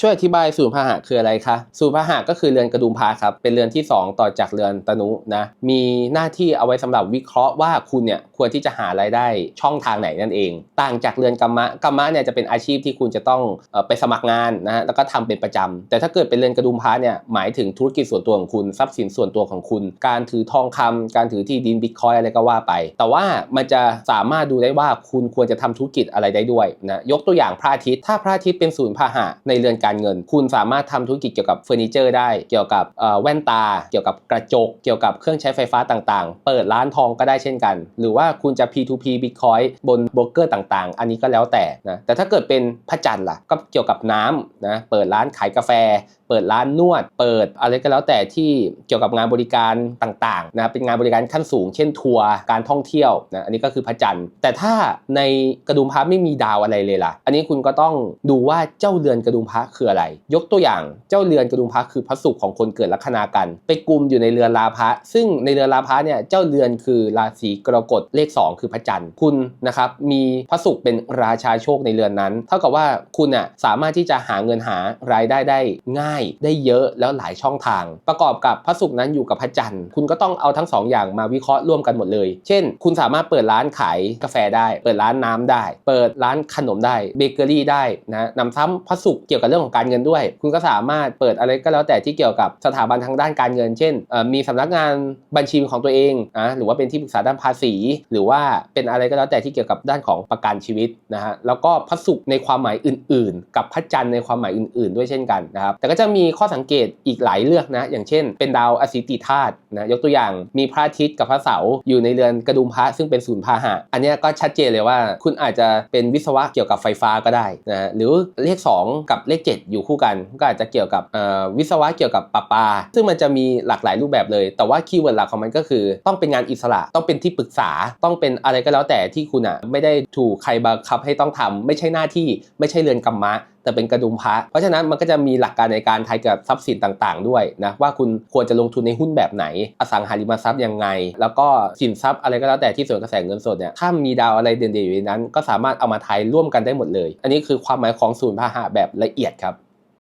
ช่วยอธิบายศูนย์พหะคืออะไรคะศูนย์พหะก็คือเรือนกระดุมพาครับเป็นเรือนที่ 2 ต่อจากเรือนตนุนะมีหน้าที่เอาไว้สำหรับวิเคราะห์ว่าคุณเนี่ยควรที่จะหารายได้ช่องทางไหนนั่นเอง ต่างจากเรือนกรรมะกรรมะเนี่ยจะเป็นอาชีพที่คุณจะต้องไปสมัครงานนะฮะแล้วก็ทำเป็นประจำแต่ถ้าเกิดเป็นเรือนกระดุมพาเนี่ยหมายถึงธุรกิจส่วนตัวของคุณทรัพย์สินส่วนตัวของคุณ การถือทองคำการถือที่ดินบิตคอยอะไรก็ว่าไป แต่ว่ามันจะสามารถดูได้ว่าคุณควรจะทำธุรกิจอะไรได้ด้วยนะยกตัวอย่างพระอาทิตย์ถ้าพระอาทิตย์เป็นศูนย์พหะในเรือนการเงิน คุณสามารถทำธุรกิจเกี่ยวกับเฟอร์นิเจอร์ได้ เกี่ยวกับแว่นตา เกี่ยวกับกระจก เกี่ยวกับเครื่องใช้ไฟฟ้าต่างๆ เปิดร้านทองก็ได้เช่นกัน หรือว่าคุณจะ P2P Bitcoin บนโบรกเกอร์ต่างๆ อันนี้ก็แล้วแต่นะ แต่ถ้าเกิดเป็นพระจันทร์ล่ะ ก็เกี่ยวกับน้ำนะ เปิดร้านขายกาแฟ เปิดร้านนวด เปิดอะไรก็แล้วแต่ที่เกี่ยวกับงานบริการต่างๆนะ เป็นงานบริการขั้นสูง เช่นทัวร์ การท่องเที่ยวนะ อันนี้ก็คือพระจันทร์ แต่ถ้าในกระดุมพระไม่มีดาวอะไรเลยล่ะ อันนี้คุณก็ต้องดูว่าเจ้าเรือนกระดุมพระคืออะไร ยกตัวอย่างเจ้าเรือนกระดุมพระคือพระศุกร์ของคนเกิดลัคนากัน ไปกลุ่มอยู่ในเรือนราพะซึ่งในเรือนราพะเนี่ยเจ้าเรือนคือราศีกรกฎเลข 2 คือพระจันทร์คุณนะครับมีพระศุกร์เป็นราชาโชคในเรือนนั้น เท่ากับว่าคุณอะสามารถที่จะหาเงินหารายได้ได้ง่าย ได้เยอะแล้วหลายช่องทาง ประกอบกับพระศุกร์นั้นอยู่กับพระจันทร์คุณก็ต้องเอาทั้งสองอย่างมาวิเคราะห์ร่วมกันหมดเลย เช่น คุณสามารถเปิดร้านขายกาแฟได้ เปิดร้านน้ำได้ เปิดร้านขนมได้เบเกอรี่ได้นะนำซ้ำพระศุกร์เกี่ยวกับเรื่องของการเงินด้วย คุณก็สามารถเปิดอะไรก็แล้วแต่ที่เกี่ยวกับสถาบันทางด้านการเงิน เช่นมีสำนักงานบัญชีของตัวเองนะหรือว่าเป็นที่ปรึกษาด้านภาษี หรือว่าเป็นอะไรก็แล้วแต่ที่เกี่ยวกับด้านของประกันชีวิตนะฮะแล้วก็พระศุกร์ในความหมายอื่น ๆ กับพระจันทร์ในความหมายอื่น ๆ ด้วยเช่นกันนะครับแต่ก็จะมีข้อสังเกตอีกหลายเรื่องนะอย่างเช่น เป็นดาวอสิติธาตุนะยกตัวอย่างมีพระอาทิตย์กับพระเสาร์อยู่ในเรือนกระดุมพระซึ่งเป็นศูนย์พาหะอันนี้ก็ชัดเจนเลยว่า คุณอาจจะเป็นวิศวะเกี่ยวกับไฟฟ้าก็ได้นะหรือเลข 2 กับเลข7 อยู่คู่กัน ก็อาจจะเกี่ยวกับวิศวะเกี่ยวกับปะปา ซึ่งมันจะมีหลากหลายรูปแบบเลย แต่ว่าคีย์เวิร์ดหลักของมันก็คือ ต้องเป็นงานอิสระ ต้องเป็นที่ปรึกษา ต้องเป็นอะไรก็แล้วแต่ที่คุณอะไม่ได้ถูกใครบังคับให้ต้องทำไม่ใช่หน้าที่ ไม่ใช่เรือนกรรมะ แต่เป็นกระดุมพระเพราะฉะนั้นมันก็จะมีหลักการในการทายเกี่ยวกับทรัพย์สินต่างๆ ด้วยนะว่าคุณควรจะลงทุนในหุ้นแบบไหน อสังหาริมทรัพย์ยังไง แล้วก็สินทรัพย์อะไรก็แล้วแต่ที่ส่วนกระแสเงินสดเนี่ยถ้ามีดาวอะไรเด่นๆอยู่ในนั้น ก็สามารถเอามาทายร่วมกันได้หมดเลย อันนี้คือความหมายของศูนย์พาหะแบบละเอียดครับ